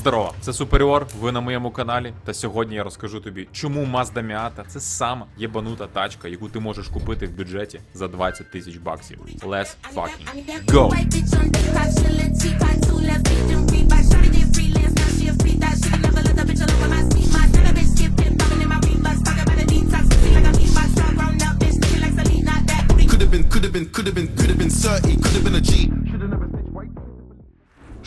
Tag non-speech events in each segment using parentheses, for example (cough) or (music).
Здорово, це Суперіор. Ви на моєму каналі. Та сьогодні я розкажу тобі, чому Mazda Miata це сама єбанута тачка, яку ти можеш купити в бюджеті за 20 тисяч баксів. Let's fucking go! Could have been, could have been, could have been, could have been 30, could have been a G.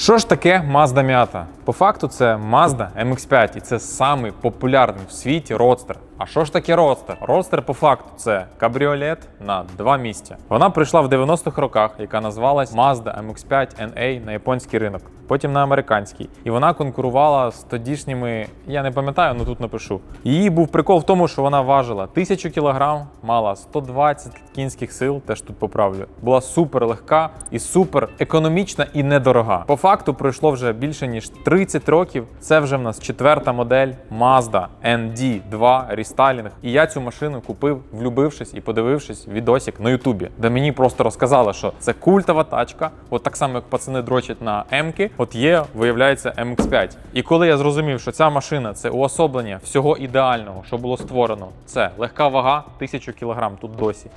Що ж таке Mazda Miata? По факту це Mazda MX5 і це самий популярний в світі родстер. А що ж таке родстер? Родстер по факту це кабріолет на два місця. Вона прийшла в 90-х роках, яка назвалась Mazda MX5 NA на японський ринок, потім на американський. І вона конкурувала з тодішніми, я не пам'ятаю, але тут напишу. Її був прикол в тому, що вона важила 1000 кг, мала 120 кінських сил, теж тут поправлю. Була супер легка і супер економічна і недорога. По факту пройшло вже більше ніж 30 років. Це вже в нас четверта модель Mazda ND2 рестайлінг. І я цю машину купив, влюбившись і подивившись відосик на Ютубі, де мені просто розказали, що це культова тачка. От так само, як пацани дрочать на М-ки, от є, виявляється, MX5. І коли я зрозумів, що ця машина це уособлення всього ідеального, що було створено, це легка вага, 1000 кг тут досі.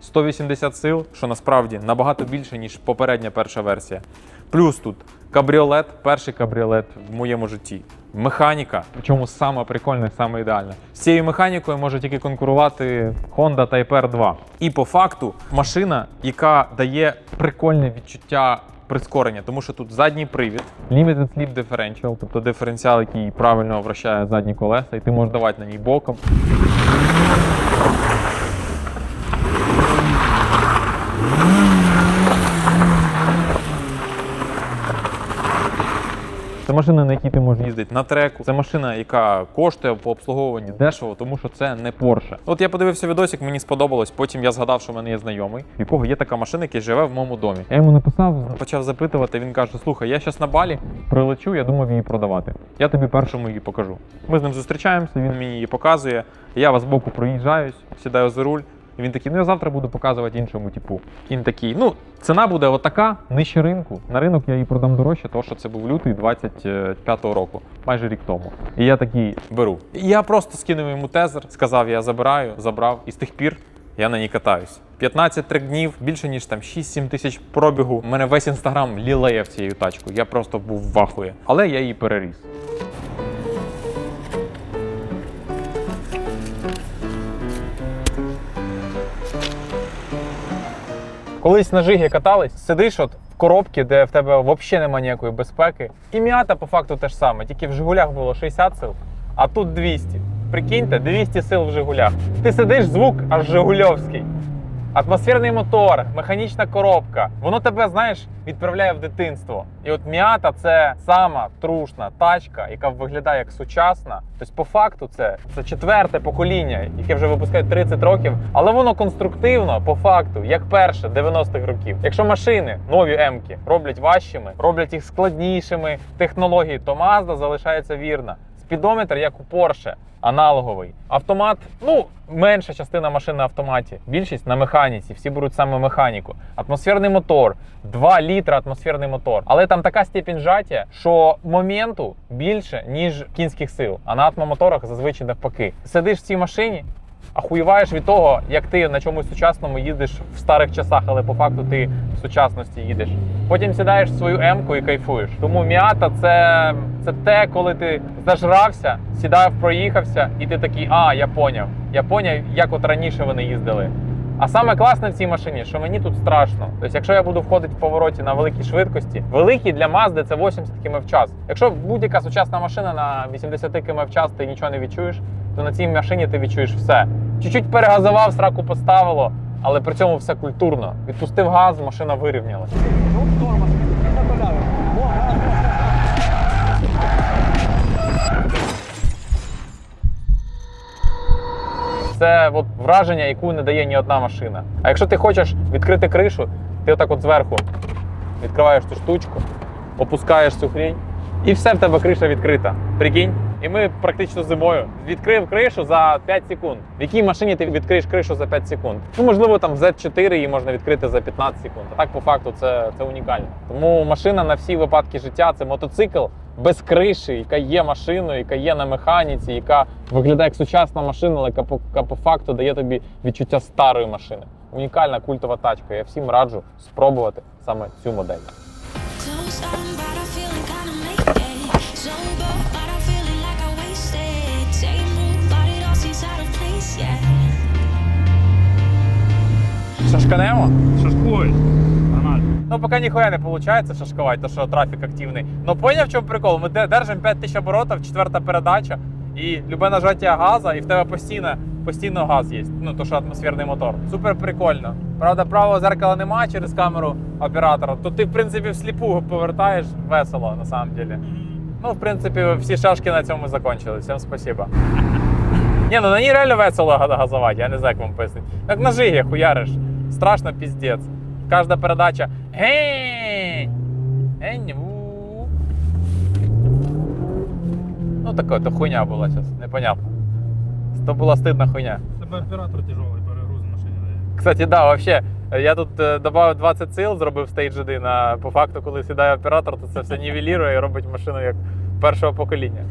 180 сил, що насправді набагато більше, ніж попередня перша версія. Плюс тут кабріолет, перший кабріолет в моєму житті. Механіка, причому саме прикольна, саме ідеальна. З цією механікою може тільки конкурувати Honda Type R 2. І по факту машина, яка дає прикольне відчуття прискорення, тому що тут задній привід, limited slip differential, тобто диференціал, який правильно вращає задні колеса, і ти можеш давати на ній боком. Це машина, на якій ти можеш їздити на треку. Це машина, яка коштує по обслуговуванні дешево, тому що це не Porsche. От я подивився відосик, мені сподобалось. Потім я згадав, що в мене є знайомий, в якого є така машина, який живе в моєму домі. Я йому написав, почав запитувати. Він каже: Слухай, я зараз на балі прилечу, я думав її продавати. Я тобі першому її покажу. Ми з ним зустрічаємося, він мені її показує. Я вас боку проїжджаюсь, сідаю за руль. І він такий, ну я завтра буду показувати іншому типу. І Він такий, ну ціна буде отака, нижче ринку. На ринок я її продам дорожче, тому що це був лютий 25-го року, майже рік тому. І я такий беру. Я просто скинув йому тезер, сказав, я забираю, забрав, і з тих пір я на ній катаюсь. 15 трек днів, більше ніж там 6-7 тисяч пробігу. У мене весь інстаграм лілеяв цією тачкою. Я просто був в ахуї. Але я її переріс. Колись на жигі катались, сидиш от в коробці, де в тебе взагалі немає ніякої безпеки. І м'ята по факту те ж саме, тільки в Жигулях було 60 сил, а тут 200. Прикиньте, 200 сил в Жигулях. Ти сидиш, звук аж Жигульовський. Атмосферний мотор, механічна коробка. Воно тебе, знаєш, відправляє в дитинство. І от Міата це сама трушна тачка, яка виглядає як сучасна. Тобто, по факту, це, це четверте покоління, яке вже випускають 30 років, але воно конструктивно, по факту, як перше 90-х років. Якщо машини, нові М-ки, роблять важчими, роблять їх складнішими технології, то Mazda залишається вірна. Спідометр, як у Porsche, аналоговий. Автомат, ну, менша частина машин на автоматі. Більшість на механіці, всі беруть саме механіку. Атмосферний мотор, 2 літра атмосферний мотор. Але там така степінь жаття, що моменту більше, ніж кінських сил. А на атмомоторах зазвичай навпаки. Сидиш в цій машині. Ахуєваєш від того, як ти на чомусь сучасному їздиш в старих часах, але по факту ти в сучасності їдеш. Потім сідаєш в свою М-ку і кайфуєш. Тому м'ята це, це те, коли ти зажрався, сідав, проїхався, і ти такий, а, я поняв. Я поняв, як от раніше вони їздили. А саме класне в цій машині, що мені тут страшно. Тобто, якщо я буду входити в повороті на великій швидкості, великі для Mazda це 80 км в час. Якщо будь-яка сучасна машина на 80 км в час ти нічого не відчуєш, то на цій машині ти відчуєш все. Чуть-чуть перегазував, сраку поставило, але при цьому все культурно. Відпустив газ, машина вирівнялася. Це от враження, яку не дає ні одна машина. А якщо ти хочеш відкрити кришу, ти отак от зверху відкриваєш цю штучку, опускаєш цю хрінь, і все в тебе криша відкрита. Прикинь? І ми практично зимою відкрив кришу за 5 секунд. В якій машині ти відкриєш кришу за 5 секунд? Ну, можливо, там в Z4 її можна відкрити за 15 секунд. А так, по факту, це, це унікально. Тому машина на всі випадки життя це мотоцикл, без криші, яка є машиною, яка є на механіці, яка виглядає як сучасна машина, але яка по, яка по факту дає тобі відчуття старої машини. Унікальна культова тачка. Я всім раджу спробувати саме цю модель. Шашканемо? Нормально. Ну, поки ніхуя не виходить шашкувати, то що трафік активний. Ну поняв, в чому прикол? Ми де- держимо 5000 оборотів, четверта передача, і любе нажаття газа, і в тебе постійно, постійно газ є. Ну, то що атмосферний мотор. Супер прикольно. Правда, правого зеркала немає через камеру оператора, то ти, в принципі, всліпу повертаєш весело, на самом деле. Ну, в принципі, всі шашки на цьому закончили. Всім спасибо. (laughs) Ні, ну на ній реально весело газувати, я не знаю, як вам пояснити. Як на жигі хуяриш. Страшно піздець. Кожна передача. Ну таке, то хуйня була зараз, непонятно. То була стидна хуйня. Тебе оператор тяжелий, перегруз на машині дає. Кстати, да, вообще, я тут е, додав 20 сил, зробив стейдж 1, а по факту, коли сідає оператор, то це все нівелірує і робить машину як першого покоління.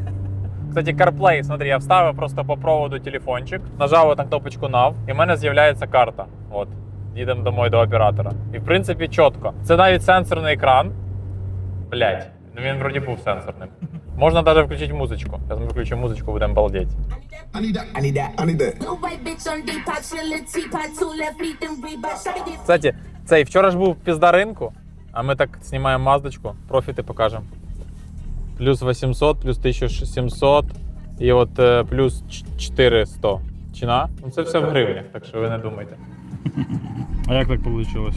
Кстати, CarPlay, смотри, я вставив просто по проводу телефончик, нажав на кнопочку NAV, і в мене з'являється карта. От, їдемо домой до оператора. І в принципі чітко. Це навіть сенсорний екран. Блять, ну він вроді був сенсорним. Можна навіть включити музичку. Зараз ми включимо музичку, будемо балдеть. Кстати, цей вчора ж був пізда ринку, а ми так знімаємо маздочку, профіти покажемо. Плюс 800, плюс 1700 і от е, плюс 400. Чина? Ну це все в гривнях, так що ви не думайте. А як так вийшло?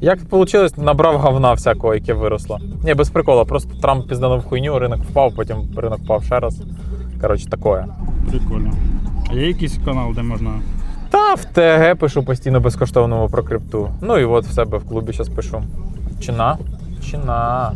Як вийшло, набрав говна всякого, яке виросло. Ні, без прикола, просто Трамп пізданув хуйню, ринок впав, потім ринок впав ще раз. Коротше, такое. Прикольно. А є якийсь канал, де можна. Та в ТГ пишу постійно безкоштовному про крипту. Ну і от в себе в клубі зараз пишу. Чина? Чина.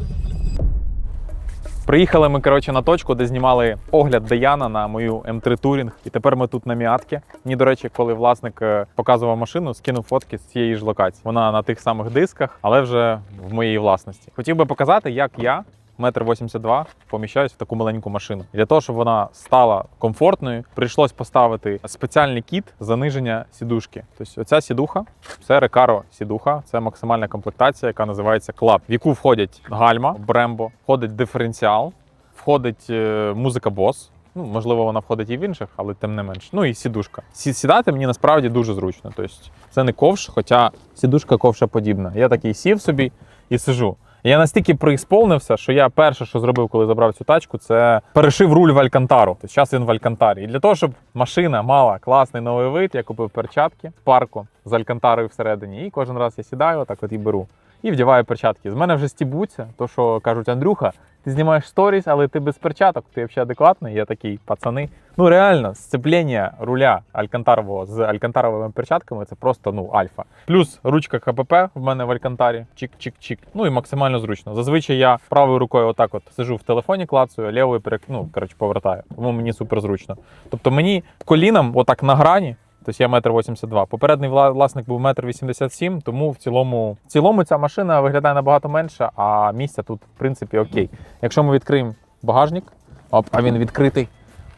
Приїхали ми, коротше, на точку, де знімали огляд Даяна на мою М3 Touring. І тепер ми тут на Міатки. Мені, до речі, коли власник е, показував машину, скинув фотки з цієї ж локації. Вона на тих самих дисках, але вже в моїй власності. Хотів би показати, як я метр 82 поміщаюсь в таку маленьку машину. Для того, щоб вона стала комфортною, прийшлось поставити спеціальний кіт заниження сідушки. Тобто, оця сідуха це Recaro сідуха, це максимальна комплектація, яка називається Club, в яку входять гальма, брембо, входить диференціал, входить е, музика Bose. Ну, можливо, вона входить і в інших, але тим не менш. Ну і сідушка. Сі- Сідати мені насправді дуже зручно. Тобто, це не ковш, хоча сідушка ковша подібна. Я такий сів собі і сижу. Я настільки приісполнився, що я перше, що зробив, коли забрав цю тачку, це перешив руль в Алькантару. Тобто зараз він в Алькантарі. І для того, щоб машина мала класний новий вид, я купив перчатки в парку з Алькантарою всередині. І кожен раз я сідаю, отак от і беру. І вдіваю перчатки. З мене вже стібуться, то що кажуть, Андрюха, ти знімаєш сторіс, але ти без перчаток, ти взагалі адекватний. Я такий, пацани. Ну реально, сцеплення руля алькантарового з алькантаровими перчатками це просто ну альфа. Плюс ручка КПП в мене в алькантарі, чик-чик-чик. Ну і максимально зручно. Зазвичай я правою рукою отак от сижу в телефоні, клацаю, лівою перек... ну, коротше, повертаю. Тому мені супер зручно. Тобто мені коліном отак на грані. Тобто я метр 82. Попередній власник був метр 87, тому в цілому, в цілому ця машина виглядає набагато менше, а місця тут, в принципі, окей. Якщо ми відкриємо багажник, оп, а він відкритий,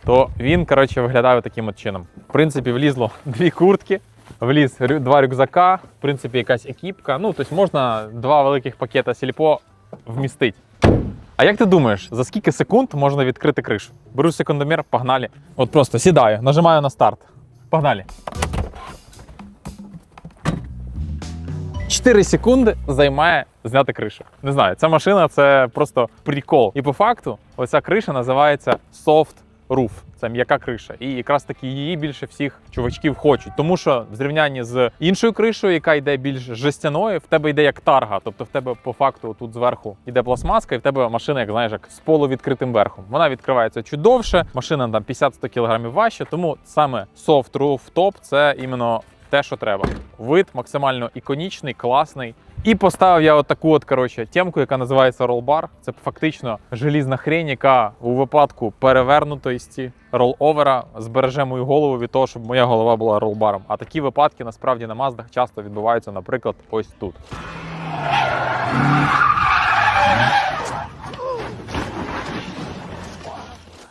то він, коротше, виглядає таким от чином. В принципі, влізло (laughs) дві куртки, вліз два рюкзака, в принципі, якась екіпка. Ну, тобто можна два великих пакета сільпо вмістити. А як ти думаєш, за скільки секунд можна відкрити кришу? Беру секундомір, погнали. От просто сідаю, нажимаю на старт. Погнали. 4 секунди займає зняти кришу. Не знаю, ця машина це просто прикол. І по факту, оця криша називається Soft Roof. Це м'яка криша. І якраз таки її більше всіх чувачків хочуть. Тому що в зрівнянні з іншою кришою, яка йде більш жестяною, в тебе йде як тарга. Тобто в тебе по факту тут зверху йде пластмаска, і в тебе машина, як знаєш, як з полувідкритим верхом. Вона відкривається чуть довше, машина там 50-100 кг важче, тому саме Soft Roof Top це іменно те, що треба. Вид максимально іконічний, класний. І поставив я отаку таку от коротше темку, яка називається ролбар. Це фактично желізна хрень, яка у випадку перевернутості роловера збереже мою голову від того, щоб моя голова була ролбаром. А такі випадки насправді на маздах часто відбуваються, наприклад, ось тут.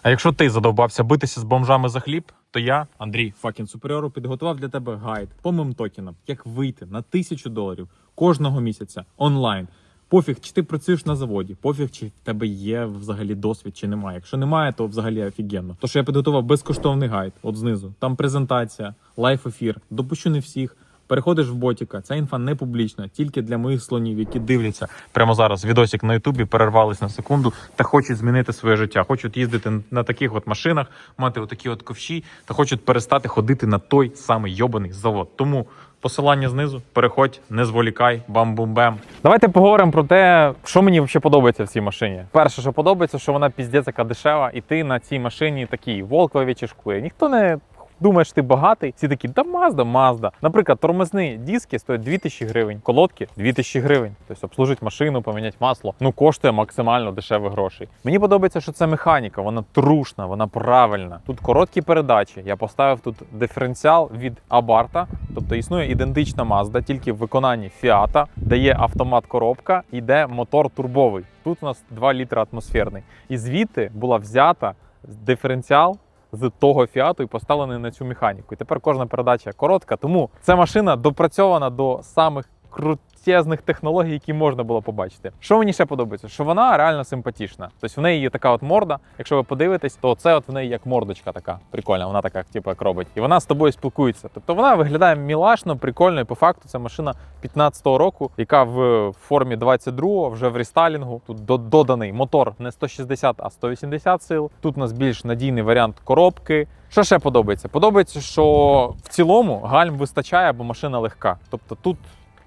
А якщо ти задовбався битися з бомжами за хліб, то я, Андрій Факін Суперіору, підготував для тебе гайд по мемтокенам, як вийти на тисячу доларів кожного місяця онлайн. Пофіг, чи ти працюєш на заводі, пофіг, чи в тебе є взагалі досвід, чи немає. Якщо немає, то взагалі офігенно. То що я підготував безкоштовний гайд, от знизу. Там презентація, лайф ефір. Допущу не всіх. Переходиш в ботіка. Ця інфа не публічна, тільки для моїх слонів, які дивляться прямо зараз. Відосик на Ютубі перервались на секунду та хочуть змінити своє життя. Хочуть їздити на таких от машинах, мати отакі от ковші, та хочуть перестати ходити на той самий йобаний завод. Тому посилання знизу. Переходь, не зволікай, бам-бум-бем. Давайте поговоримо про те, що мені взагалі подобається в цій машині. Перше, що подобається, що вона піздець яка дешева, і ти на цій машині такий волкові чешкує. Ніхто не. Думаєш, ти багатий, всі такі, да Мазда, Мазда. Наприклад, тормозні диски стоять 2000 гривень, колодки 2000 гривень. Тобто обслужити машину, поміняти масло. Ну коштує максимально дешевих грошей. Мені подобається, що це механіка, вона трушна, вона правильна. Тут короткі передачі. Я поставив тут диференціал від Абарта, тобто існує ідентична Мазда, тільки в виконанні Фіата, де є автомат коробка, йде мотор турбовий. Тут у нас 2 літри атмосферний. І звідти була взята диференціал з того фіату і поставлений на цю механіку. І тепер кожна передача коротка. Тому ця машина допрацьована до самих крутезних технологій, які можна було побачити. Що мені ще подобається? Що вона реально симпатична. Тобто в неї є така от морда. Якщо ви подивитесь, то це от в неї як мордочка така прикольна. Вона така, типу, як робить. І вона з тобою спілкується. Тобто вона виглядає мілашно, прикольно. І по факту це машина 15-го року, яка в формі 22-го, вже в рестайлінгу. Тут доданий мотор не 160, а 180 сил. Тут у нас більш надійний варіант коробки. Що ще подобається? Подобається, що в цілому гальм вистачає, бо машина легка. Тобто тут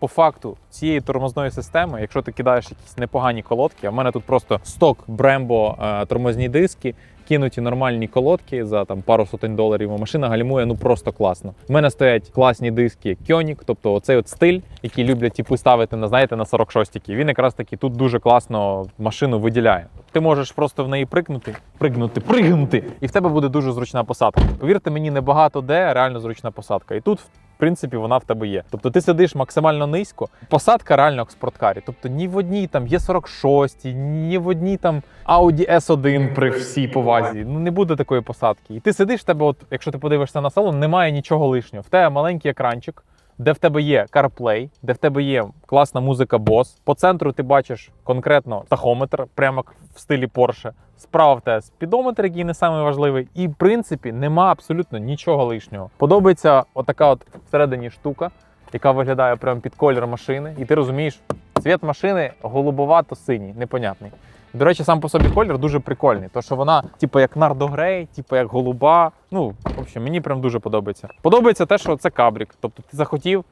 по факту цієї тормозної системи, якщо ти кидаєш якісь непогані колодки, а в мене тут просто сток е, тормозні диски, кинуті нормальні колодки за там пару сотень доларів. Машина гальмує ну просто класно. У мене стоять класні диски Koenig, тобто оцей от стиль, який люблять типу ставити на знаєте на 46-ки. Він якраз таки тут дуже класно машину виділяє. Ти можеш просто в неї пригнути, пригнути, пригнути, і в тебе буде дуже зручна посадка. Повірте мені, небагато де реально зручна посадка. І тут принципі, вона в тебе є. Тобто ти сидиш максимально низько, посадка реально в спорткарі. Тобто ні в одній там є 46, ні в одній там Audi S1 при всій повазі. Ну не буде такої посадки. І ти сидиш, в тебе, от, якщо ти подивишся на салон, немає нічого лишнього. В тебе маленький екранчик. Де в тебе є CarPlay, де в тебе є класна музика Bose. По центру ти бачиш конкретно тахометр, прямо в стилі Porsche. Справа в тебе спідометр, який не самий важливий, і в принципі нема абсолютно нічого лишнього. Подобається отака от всередині штука, яка виглядає прямо під колір машини, і ти розумієш, цвіт машини голубовато-синій, непонятний. До речі, сам по собі колір дуже прикольний, то що вона, типу, як нардогрей, типу як голуба. Ну, в общем, мені прям дуже подобається. Подобається те, що це кабрік. Тобто ти захотів,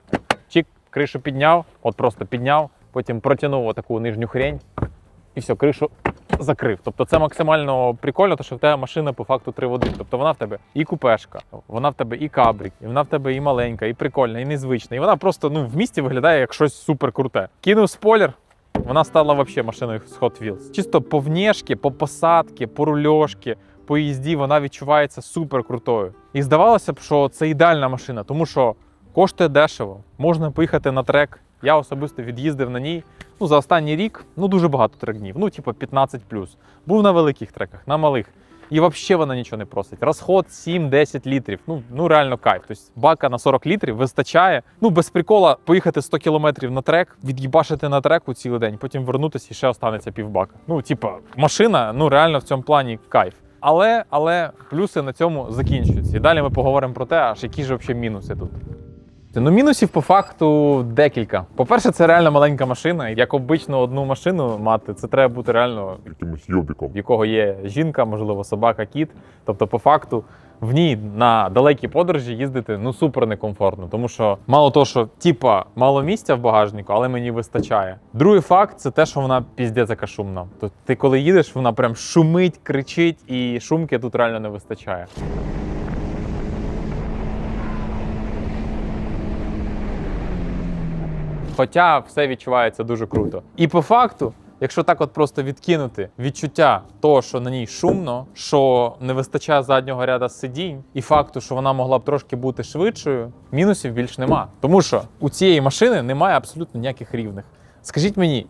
чик, кришу підняв, от просто підняв, потім протягнув отаку нижню хрень, і все, кришу закрив. Тобто це максимально прикольно, тому що в тебе машина по факту 3 в 1. Тобто вона в тебе і купешка, вона в тебе і кабрік, і вона в тебе і маленька, і прикольна, і незвична. І вона просто ну, в місті виглядає як щось супер круте. Кинув спойлер. Вона стала вообще машиною з Hot Wheels. Чисто по внешки, по посадці, по рульошки, по їзді вона відчувається супер крутою. І здавалося б, що це ідеальна машина, тому що коштує дешево. Можна поїхати на трек. Я особисто від'їздив на ній. Ну, за останній рік ну дуже багато трек-днів. Ну, типу 15 Був на великих треках, на малих. І взагалі вона нічого не просить. Розход 7-10 літрів. Ну, ну реально кайф. Тобто бака на 40 літрів вистачає. Ну, без прикола поїхати 100 кілометрів на трек, від'їбашити на треку цілий день, потім вернутися і ще останеться півбака. Ну, типа, машина, ну реально в цьому плані кайф. Але, але плюси на цьому закінчуються. І далі ми поговоримо про те, аж які ж взагалі мінуси тут. Ну, мінусів по факту декілька. По-перше, це реально маленька машина. Як обично одну машину мати, це треба бути реально якимось йобіком. в якого є жінка, можливо, собака, кіт. Тобто, по факту, в ній на далекі подорожі їздити ну супер некомфортно, тому що мало того, що типа мало місця в багажнику, але мені вистачає. Другий факт це те, що вона піздець яка шумна. Тобто ти коли їдеш, вона прям шумить, кричить, і шумки тут реально не вистачає. Хоча все відчувається дуже круто. І по факту, якщо так от просто відкинути відчуття того, що на ній шумно, що не вистачає заднього ряда сидінь, і факту, що вона могла б трошки бути швидшою, мінусів більш нема. Тому що у цієї машини немає абсолютно ніяких рівних. Скажіть мені,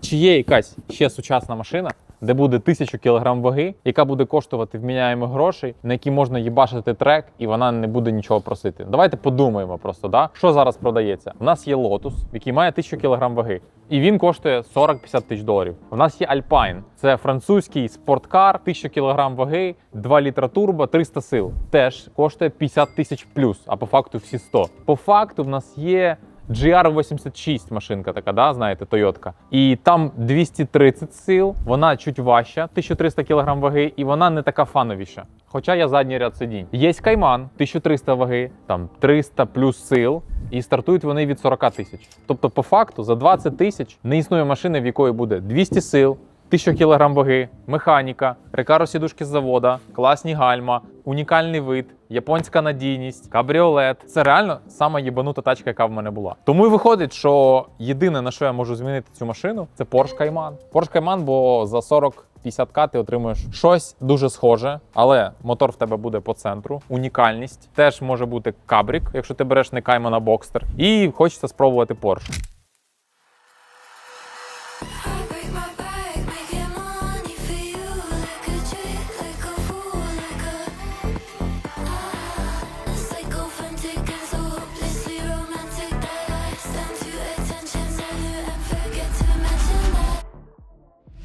чи є якась ще сучасна машина, де буде 1000 кг ваги, яка буде коштувати вміняємо грошей, на які можна їбашити трек, і вона не буде нічого просити. Давайте подумаємо просто, да? що зараз продається. У нас є Lotus, який має 1000 кг ваги, і він коштує 40-50 тисяч доларів. У нас є Alpine, це французький спорткар, 1000 кг ваги, 2 літра турбо, 300 сил. Теж коштує 50 тисяч плюс, а по факту всі 100. По факту в нас є GR86 машинка така, да, знаєте, Тойотка. І там 230 сил, вона чуть важча, 1300 кг ваги, і вона не така фановіша. Хоча я задній ряд сидінь. Є Кайман, 1300 ваги, там 300 плюс сил, і стартують вони від 40 тисяч. Тобто, по факту, за 20 тисяч не існує машини, в якої буде 200 сил, 1000 кг ваги, механіка, рекаро сідушки з завода, класні гальма, унікальний вид, японська надійність, кабріолет. Це реально сама єбанута тачка, яка в мене була. Тому і виходить, що єдине на що я можу змінити цю машину, це Porsche Cayman. Porsche Cayman, бо за 40 50к ти отримуєш щось дуже схоже, але мотор в тебе буде по центру. Унікальність теж може бути кабрік, якщо ти береш не Cayman, а Boxster. І хочеться спробувати Porsche.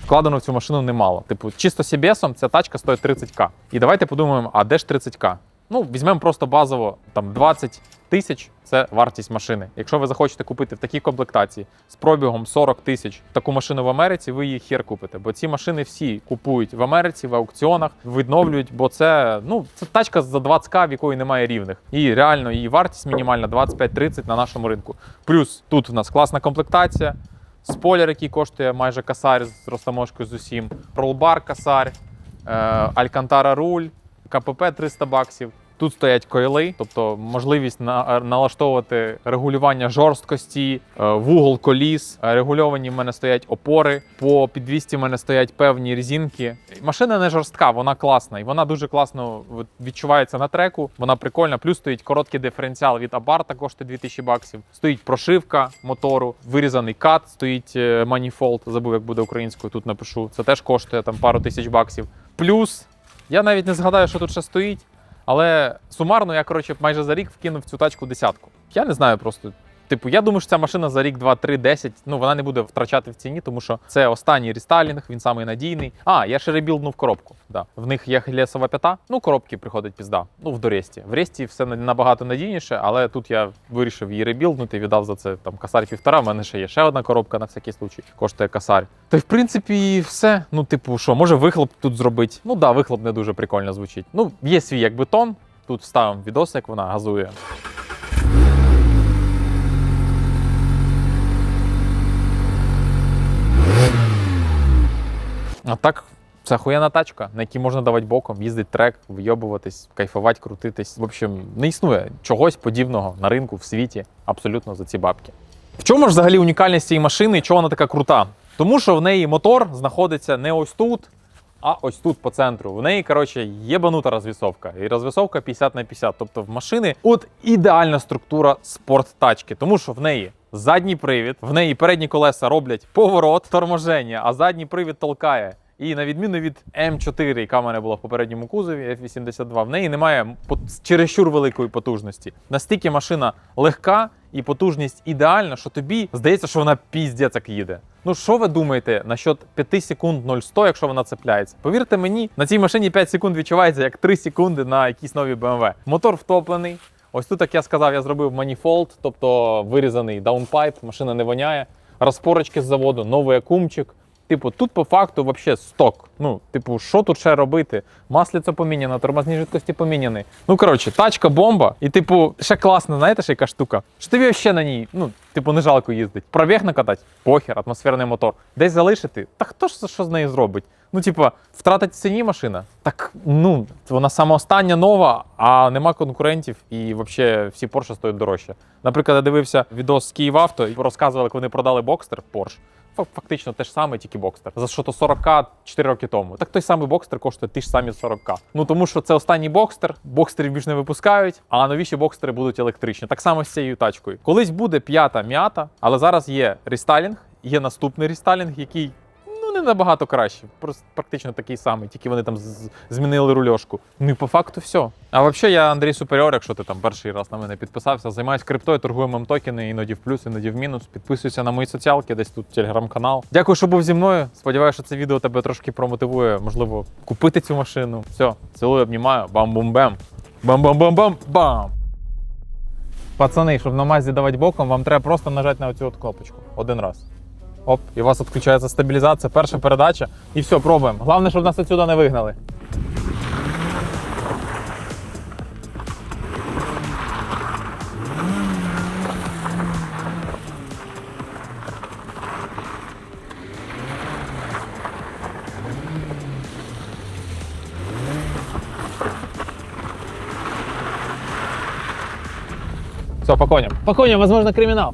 Вкладено в цю машину немало. Типу, чисто CBS ця тачка стоїть 30к. І давайте подумаємо, а де ж 30к? Ну, візьмемо просто базово там 20 тисяч це вартість машини. Якщо ви захочете купити в такій комплектації з пробігом 40 тисяч таку машину в Америці, ви її хер купите. Бо ці машини всі купують в Америці, в аукціонах, відновлюють, бо це ну це тачка за 20к, в якої немає рівних. І реально її вартість мінімальна 25-30 на нашому ринку. Плюс тут у нас класна комплектація. Спойлер, який коштує майже касар з розтаможкою з усім, ролбар касар, е, Алькантара руль, КПП 300 баксів. Тут стоять койли, тобто можливість на, налаштовувати регулювання жорсткості, е, вугол коліс. Е, Регульовані в мене стоять опори. По підвісті в мене стоять певні резинки. Машина не жорстка, вона класна, і вона дуже класно відчувається на треку. Вона прикольна. Плюс стоїть короткий диференціал від Abarta, коштує 2000 баксів. Стоїть прошивка мотору, вирізаний кат, стоїть е, маніфолд. Забув, як буде українською. Тут напишу. Це теж коштує там пару тисяч баксів. Плюс я навіть не згадаю, що тут ще стоїть. Але сумарно я коротше майже за рік вкинув цю тачку десятку. Я не знаю просто. Типу, я думаю, що ця машина за рік, два, три, 10, ну вона не буде втрачати в ціні, тому що це останній рестайлінг, він самий надійний. А, я ще ребілднув коробку. Да. В них є лісова п'ята, ну коробки приходить пізда. Ну, в Доресті. В Ресті все набагато надійніше, але тут я вирішив її ребілднути, віддав за це там касар півтора. У мене ще є ще одна коробка на всякий случай, коштує касар. Та й в принципі все. Ну, типу, що, може вихлоп тут зробити? Ну да, вихлоп не дуже прикольно звучить. Ну, є свій як бетон. Тут вставимо відос, як вона газує. А так, це охуєнна тачка, на якій можна давати боком, їздити трек, вийобуватись, кайфувати, крутитись. В общем, не існує чогось подібного на ринку в світі абсолютно за ці бабки. В чому ж взагалі унікальність цієї машини і чого вона така крута? Тому що в неї мотор знаходиться не ось тут, а ось тут по центру. В неї, коротше, єбанута розвісовка. І розвісовка 50 на 50. Тобто в машини от ідеальна структура спорттачки, тому що в неї задній привід, в неї передні колеса роблять поворот, торможення, а задній привід толкає. І на відміну від М4, яка в мене була в попередньому кузові F82, в неї немає чересчур великої потужності. Настільки машина легка і потужність ідеальна, що тобі здається, що вона піздець як їде. Ну що ви думаєте насчет 5 секунд 0-100, якщо вона цепляється? Повірте мені, на цій машині 5 секунд відчувається як 3 секунди на якійсь новій BMW. Мотор втоплений. Ось тут, як я сказав, я зробив маніфолд, тобто вирізаний даунпайп, машина не воняє, розпорочки з заводу, новий акумчик. Типу, тут по факту вообще сток. Ну, типу, що тут ще робити? Маслицо поміняно, тормозні жидкості поміняні. Ну, коротше, тачка бомба. І, типу, ще класно, знаєте, ще яка штука? Що тобі ще на ній, ну, типу, не жалко їздить. Пробіг накатати, похер, атмосферний мотор. Десь залишити. Та хто ж що з нею зробить? Ну, типу, втратить в ціні машина. Так, ну, вона сама остання нова, а нема конкурентів, і взагалі всі Porsche стоять дорожче. Наприклад, я дивився відос з Київавто, і розказували, як вони продали Бокстер Porsche. Фак- Фактично те ж саме, тільки бокстер. За що то 40к 4 роки тому. Так той самий бокстер коштує ті ж самі 40к. Ну тому що це останній бокстер, бокстерів більш не випускають, а новіші бокстери будуть електричні. Так само з цією тачкою. Колись буде п'ята м'ята, але зараз є рестайлінг, є наступний рестайлінг, який. Вони набагато кращі. Просто практично такий самий, тільки вони там змінили рульошку. Ну і по факту все. А взагалі я Андрій Суперіор, якщо ти там перший раз на мене підписався, займаюся криптою, торгую мем-токени, іноді в плюс, іноді в мінус. Підписуйся на мої соціалки, десь тут телеграм-канал. Дякую, що був зі мною. Сподіваюся, що це відео тебе трошки промотивує, можливо, купити цю машину. Все, цілую, обнімаю. Бам-бум-бем. Бам-бам-бам-бам-бам. Пацани, щоб на мазі давати боком, вам треба просто нажати на оцю от кнопочку. Один раз. Оп, і у вас відключається стабілізація, перша передача. І все, пробуємо. Головне, щоб нас отсюди не вигнали. Все, по коням. По коням, возможно, криминал.